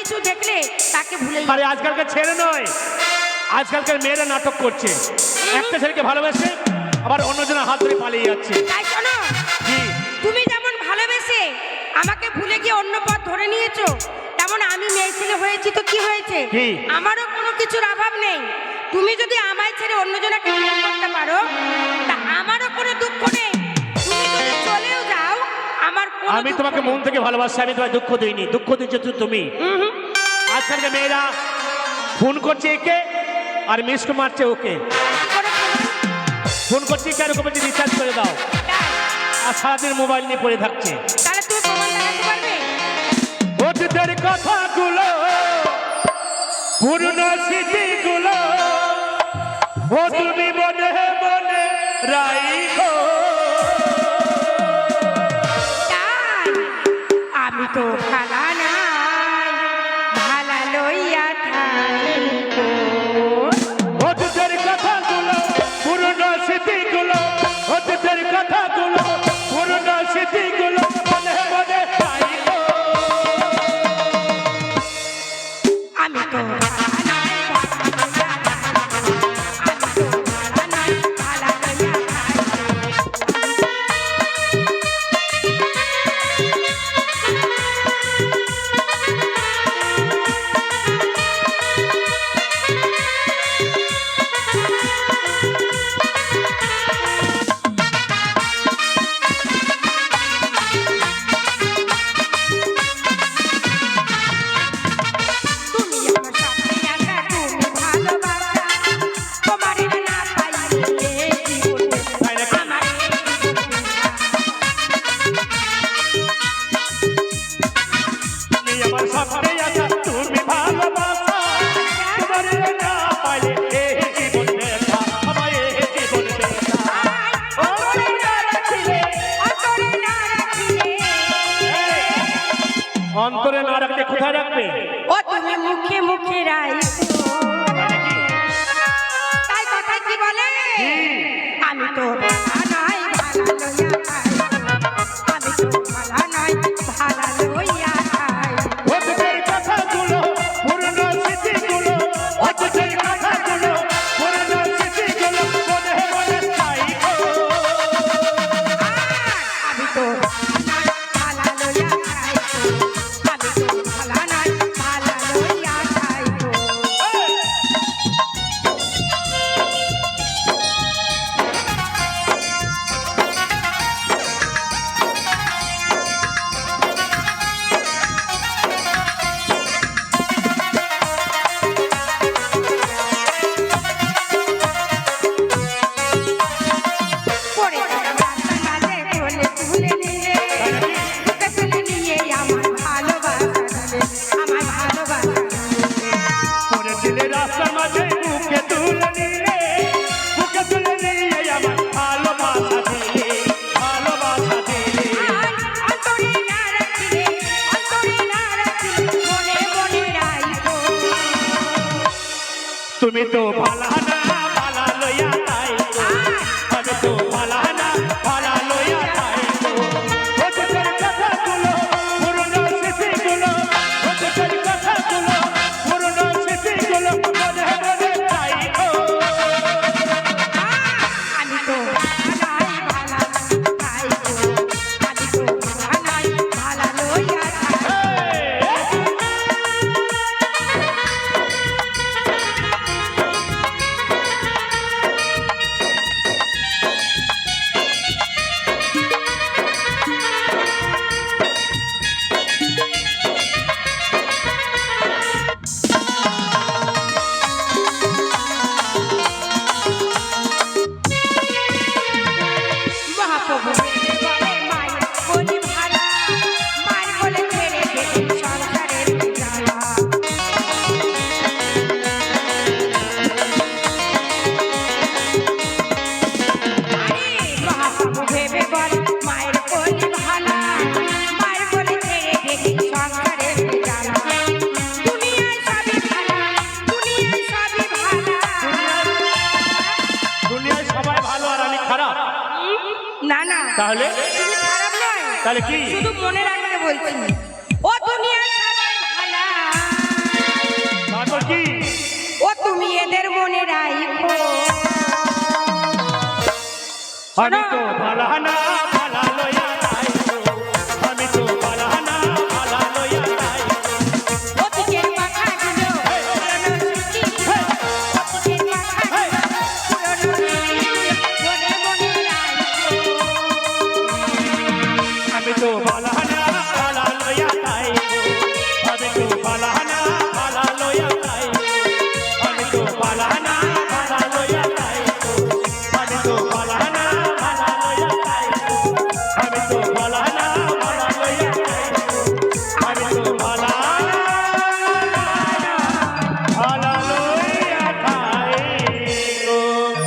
কিছু দেখলে তাকে ভুলে। আরে আজকালকার ছেলে নয়। আজকালকার মেয়েরা নাটক করছে। একটা ছেলেকে ভালোবেসে আবার অন্যজনের হাত ধরে পালিয়ে যাচ্ছে। তাই শোনো তুমি যেমন ভালোবেসে আমাকে ভুলে গিয়ে অন্য পথ ধরে নিয়েছো তেমন আমি মেয়ে ছেলে হয়েছি তো কি হয়েছে? আমারও কোনো কিছুর অভাব নেই। তুমি যদি আমায় ছেড়ে অন্যজনকে বিয়ে করতে পারো তা আমারও কোনো দুঃখ নেই। তুমি যদি চলেও যাও আমার আমি তোমাকে মন থেকে ভালোবাসি আমি তোমায় দুঃখ দিইনি। দুঃখ দিচ্ছ তুমি। হুম। মেয়েরা ফোন করছে একে আর মিস মারছে ওকে। ফোন করছে আর ওকে রিচার্জ করে দাও। আর সারাদিন মোবাইল নিয়ে পড়ে থাকছে। অতীতের কথাগুলো পুরনো স্মৃতিগুলো ও তুমি মনে মনে রাইখো। আমি তো ভালা অন্তরে না রাখলে কোথায় রাখবে? ও তুমি মুখে মুখে রাইছো। তাই কথা কি বলে? আমি তো রাস্তার মাঝে বুকে তুলে নিয়ে বুকে তুলে নিয়ে আমার ভালোবাসা দিলে দিলে তুমি তো ভালো না মহাপ্রভু। তাহলে? তাহলে কি? শুধু মনে রাখতে বলছি। ও দুনিয়া তারপর কি? ও তুমি এদের মনে রাখো। আমি তো না ভালো লয়